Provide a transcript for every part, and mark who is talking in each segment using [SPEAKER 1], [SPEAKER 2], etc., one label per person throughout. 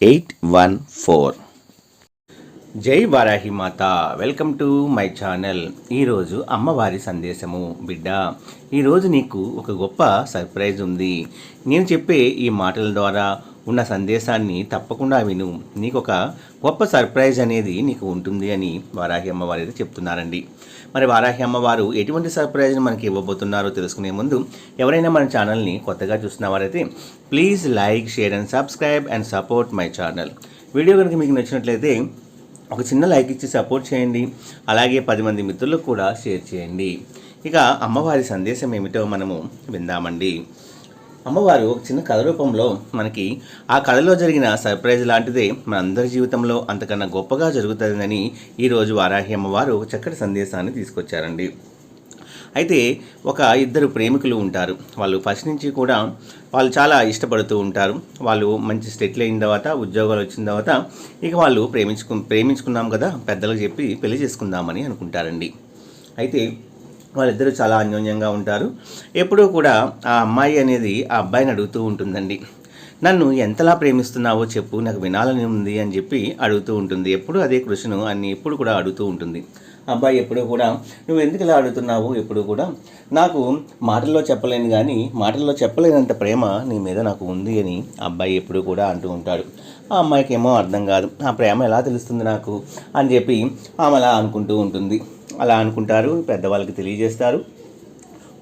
[SPEAKER 1] eight one four
[SPEAKER 2] జై వారాహి మాత. Welcome to my channel. ఈరోజు అమ్మవారి సందేశము బిడ్డ. ఈరోజు నీకు ఒక గొప్ప సర్ప్రైజ్ ఉంది. నేను చెప్పే ఈ మాటల ద్వారా ఉన్న సందేశాన్ని తప్పకుండా విను. నీకు ఒక గొప్ప సర్ప్రైజ్ అనేది నీకు ఉంటుంది అని వారాహి అమ్మవారు అయితే చెప్తున్నారండి. మరి వారాహి అమ్మవారు ఎటువంటి సర్ప్రైజ్ని మనకి ఇవ్వబోతున్నారో తెలుసుకునే ముందు ఎవరైనా మన ఛానల్ని కొత్తగా చూసిన వారైతే please like share and subscribe and support my channel. Video కనుక మీకు నచ్చినట్లయితే ఒక చిన్న లైక్ ఇచ్చి సపోర్ట్ చేయండి. అలాగే పది మంది మిత్రులకు కూడా షేర్ చేయండి. ఇక అమ్మవారి సందేశం ఏమిటో మనము విందామండి. అమ్మవారు ఒక చిన్న కథ రూపంలో మనకి ఆ కథలో జరిగిన సర్ప్రైజ్ లాంటిదే మనందరి జీవితంలో అంతకన్నా గొప్పగా జరుగుతుందని ఈరోజు వారాహి అమ్మవారు చక్కటి సందేశాన్ని తీసుకొచ్చారండి. అయితే ఒక ఇద్దరు ప్రేమికులు ఉంటారు. వాళ్ళు ఫస్ట్ నుంచి కూడా వాళ్ళు చాలా ఇష్టపడుతూ ఉంటారు. వాళ్ళు మంచి సెటిల్ అయిన తర్వాత ఉద్యోగాలు వచ్చిన తర్వాత ఇక వాళ్ళు ప్రేమించుకు ప్రేమించుకున్నాం కదా పెద్దలకు చెప్పి పెళ్ళి చేసుకుందామని అనుకుంటారండి. అయితే వాళ్ళిద్దరూ చాలా అన్యోన్యంగా ఉంటారు. ఎప్పుడూ కూడా ఆ అమ్మాయి అనేది ఆ అబ్బాయిని అడుగుతూ ఉంటుందండి. నన్ను ఎంతలా ప్రేమిస్తున్నావో చెప్పు నాకు వినాలని ఉంది అని చెప్పి అడుగుతూ ఉంటుంది. ఎప్పుడు అదే కృషిను అన్ని ఎప్పుడు కూడా అడుగుతూ ఉంటుంది. అబ్బాయి ఎప్పుడూ కూడా నువ్వు ఎందుకు ఇలా అడుగుతున్నావు? ఎప్పుడు కూడా నాకు మాటల్లో చెప్పలేను కానీ మాటల్లో చెప్పలేనంత ప్రేమ నీ మీద నాకు ఉంది అని అబ్బాయి ఎప్పుడూ కూడా అంటూ ఉంటాడు. ఆ అమ్మాయికి ఏమో అర్థం కాదు ఆ ప్రేమ ఎలా తెలుస్తుంది నాకు? అని చెప్పి ఆమె అలా అనుకుంటూ ఉంటుంది. అలా అనుకుంటారు పెద్దవాళ్ళకి తెలియజేస్తారు.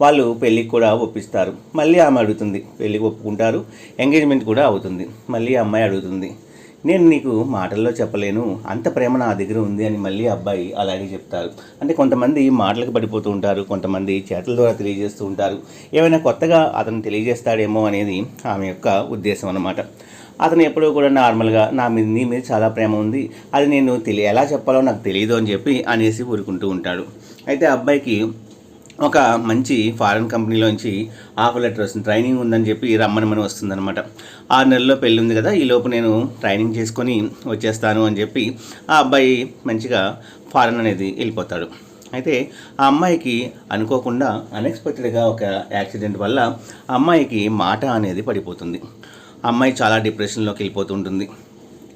[SPEAKER 2] వాళ్ళు పెళ్ళికి కూడా ఒప్పిస్తారు. మళ్ళీ ఆమె అడుగుతుంది పెళ్ళికి ఒప్పుకుంటారు ఎంగేజ్మెంట్ కూడా అవుతుంది. మళ్ళీ అమ్మాయి అడుగుతుంది నేను నీకు మాటల్లో చెప్పలేను. అంత ప్రేమ నా దగ్గర ఉంది అని మళ్ళీ అబ్బాయి అలాగే చెప్తారు. అంటే కొంతమంది మాటలకు పడిపోతూ ఉంటారు. కొంతమంది చేతల ద్వారా తెలియజేస్తూ ఉంటారు. ఏమైనా కొత్తగా అతను తెలియజేస్తాడేమో అనేది ఆమె యొక్క ఉద్దేశం అన్నమాట. అతను ఎప్పుడూ కూడా నార్మల్గా నా మీద నీ మీద చాలా ప్రేమ ఉంది. అది నేను తెలియ ఎలా చెప్పాలో నాకు తెలియదు అని చెప్పి అనేసి ఊరుకుంటూ ఉంటాడు. అయితే అబ్బాయికి ఒక మంచి ఫారెన్ కంపెనీలోంచి ఆఫర్ లెటర్ వస్తుంది. ట్రైనింగ్ ఉందని చెప్పి రమ్మనమని వస్తుందన్నమాట. ఆరు నెలల్లో పెళ్ళి ఉంది కదా ఈ లోపు నేను ట్రైనింగ్ చేసుకొని వచ్చేస్తాను అని చెప్పి ఆ అబ్బాయి మంచిగా ఫారెన్ అనేది వెళ్ళిపోతాడు. అయితే ఆ అమ్మాయికి అనుకోకుండా అన్ఎక్స్పెక్టెడ్గా ఒక యాక్సిడెంట్ వల్ల అమ్మాయికి మాట అనేది పడిపోతుంది. అమ్మాయి చాలా డిప్రెషన్లోకి వెళ్ళిపోతుంటుంది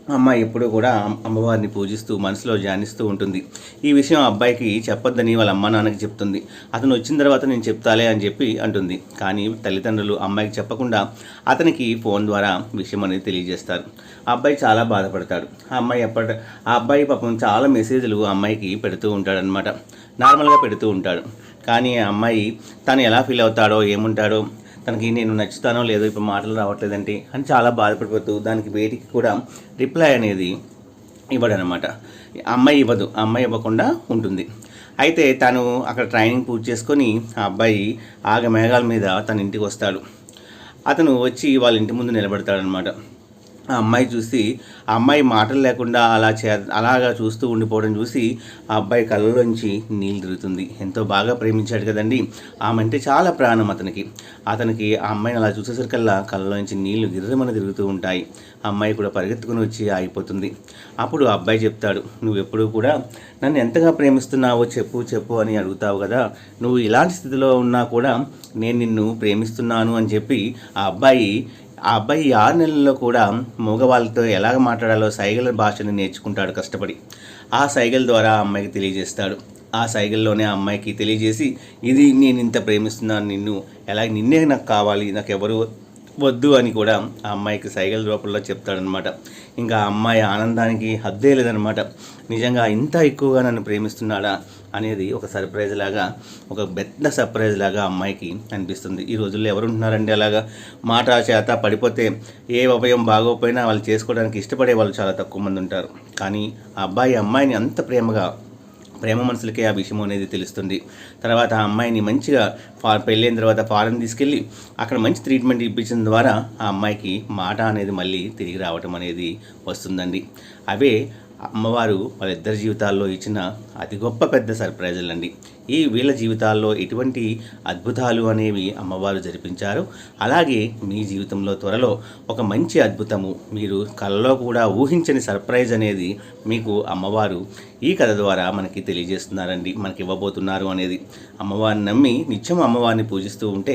[SPEAKER 2] అమ్మాయి ఎప్పుడూ కూడా అమ్మవారిని పూజిస్తూ మనసులో ధ్యానిస్తూ ఉంటుంది. ఈ విషయం అబ్బాయికి చెప్పొద్దని వాళ్ళ అమ్మ నాన్నకి చెప్తుంది. అతను వచ్చిన తర్వాత నేను చెప్తాలే అని చెప్పి అంటుంది. కానీ తల్లిదండ్రులు అమ్మాయికి చెప్పకుండా అతనికి ఫోన్ ద్వారా విషయం అనేది తెలియజేస్తారు. ఆ అబ్బాయి చాలా బాధపడతాడు. ఆ అమ్మాయి ఎప్పటి ఆ అబ్బాయి పాపం చాలా మెసేజ్లు అమ్మాయికి పెడుతూ ఉంటాడనమాట నార్మల్గా పెడుతూ ఉంటాడు. కానీ ఆ అమ్మాయి తను ఎలా ఫీల్ అవుతాడో ఏముంటాడో తనకి నేను నచ్చుతానో లేదో ఇప్పుడు మాటలు రావట్లేదంటే అని చాలా బాధపడిపోతూ దానికి వేటికి కూడా రిప్లై అనేది ఇవ్వడనమాట. అమ్మాయి ఇవ్వదు అమ్మాయి ఇవ్వకుండా ఉంటుంది. అయితే తను అక్కడ ట్రైనింగ్ పూర్తి చేసుకొని ఆ అబ్బాయి ఆగ మేఘాల మీద తన ఇంటికి వస్తాడు. అతను వచ్చి వాళ్ళ ఇంటి ముందు నిలబడతాడనమాట. ఆ అమ్మాయి చూసి ఆ అమ్మాయి మాటలు లేకుండా అలా చే అలాగా చూస్తూ ఉండిపోవడం చూసి ఆ అబ్బాయి కళ్ళలోంచి నీళ్ళు తిరుగుతుంది. ఎంతో బాగా ప్రేమించాడు కదండి. ఆమె అంటే చాలా ప్రాణం అతనికి. అతనికి ఆ అమ్మాయిని అలా చూసేసరికల్లా కళ్ళలోంచి నీళ్ళు గిర్రమని తిరుగుతూ ఉంటాయి. ఆ అమ్మాయి కూడా పరిగెత్తుకుని వచ్చి ఆగిపోతుంది. అప్పుడు ఆ అబ్బాయి చెప్తాడు నువ్వు ఎప్పుడూ కూడా నన్ను ఎంతగా ప్రేమిస్తున్నావో చెప్పు చెప్పు అని అడుగుతావు కదా. నువ్వు ఇలాంటి స్థితిలో ఉన్నా కూడా నేను నిన్ను ప్రేమిస్తున్నాను అని చెప్పి ఆ అబ్బాయి ఆ అబ్బాయి ఆరు నెలల్లో కూడా మగవాళ్ళతో ఎలాగ మాట్లాడాలో సైగల భాషను నేర్చుకుంటాడు కష్టపడి. ఆ సైగల ద్వారా ఆ అమ్మాయికి తెలియజేస్తాడు. ఆ సైగల్లోనే ఆ అమ్మాయికి తెలియజేసి ఇది నేను ఇంత ప్రేమిస్తున్నాను నిన్ను. ఎలా నిన్నే నాకు కావాలి నాకు ఎవరు వద్దు అని కూడా ఆ అమ్మాయికి సైగల రూపంలో చెప్తాడనమాట ఇంకా ఆ అమ్మాయి ఆనందానికి హద్దే లేదనమాట నిజంగా ఇంత ఎక్కువగా నన్ను ప్రేమిస్తున్నాడా అనేది ఒక సర్ప్రైజ్ లాగా ఒక పెద్ద సర్ప్రైజ్ లాగా అమ్మాయికి అనిపిస్తుంది. ఈ రోజుల్లో ఎవరు ఉంటున్నారండి అలాగా? మాట చేత పడిపోతే ఏ ఉభయం బాగోపోయినా వాళ్ళు చేసుకోవడానికి ఇష్టపడే వాళ్ళు చాలా తక్కువ మంది ఉంటారు. కానీ ఆ అబ్బాయి అమ్మాయిని అంత ప్రేమగా ప్రేమ మనసులకే ఆ విషయం అనేది తెలుస్తుంది. తర్వాత ఆ అమ్మాయిని మంచిగా ఫా పెళ్ళైన తర్వాత ఫారెన్ తీసుకెళ్ళి అక్కడ మంచి ట్రీట్మెంట్ ఇప్పించిన ద్వారా ఆ అమ్మాయికి మాట అనేది మళ్ళీ తిరిగి రావటం అనేది వస్తుందండి. అవే అమ్మవారు వాళ్ళిద్దరి జీవితాల్లో ఇచ్చిన అతి గొప్ప పెద్ద సర్ప్రైజులు అండి ఈ వీళ్ళ జీవితాల్లో ఎటువంటి అద్భుతాలు అనేవి అమ్మవారు జరిపించారు. అలాగే మీ జీవితంలో త్వరలో ఒక మంచి అద్భుతము మీరు కలలో కూడా ఊహించని సర్ప్రైజ్ అనేది మీకు అమ్మవారు ఈ కథ ద్వారా మనకి తెలియజేస్తున్నారండి మనకి ఇవ్వబోతున్నారు అనేది. అమ్మవారిని నమ్మి నిత్యం అమ్మవారిని పూజిస్తూ ఉంటే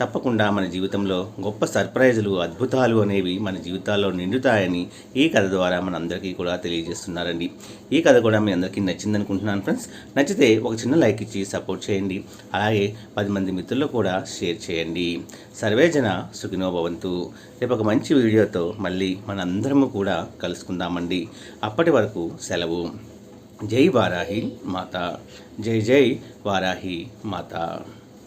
[SPEAKER 2] తప్పకుండా మన జీవితంలో గొప్ప సర్ప్రైజులు అద్భుతాలు అనేవి మన జీవితాల్లో నిండుతాయని ఈ కథ ద్వారా మనందరికీ కూడా తెలియజేస్తున్నారండి. ఈ కథ కూడా మీ అందరికీ నచ్చిందనుకుంటున్నాను. అనుకుంటున్నాను ఫ్రెండ్స్ నచ్చితే ఒక చిన్న లైక్ ఇచ్చి సపోర్ట్ చేయండి. అలాగే పది మంది మిత్రులు కూడా షేర్ చేయండి. సర్వేజన సుఖినో భవంతు. రేపు ఒక మంచి వీడియోతో మళ్ళీ మనందరము కూడా కలుసుకుందామండి. అప్పటి వరకు సెలవు. జై వారాహి మాత. జై జై వారాహి మాత.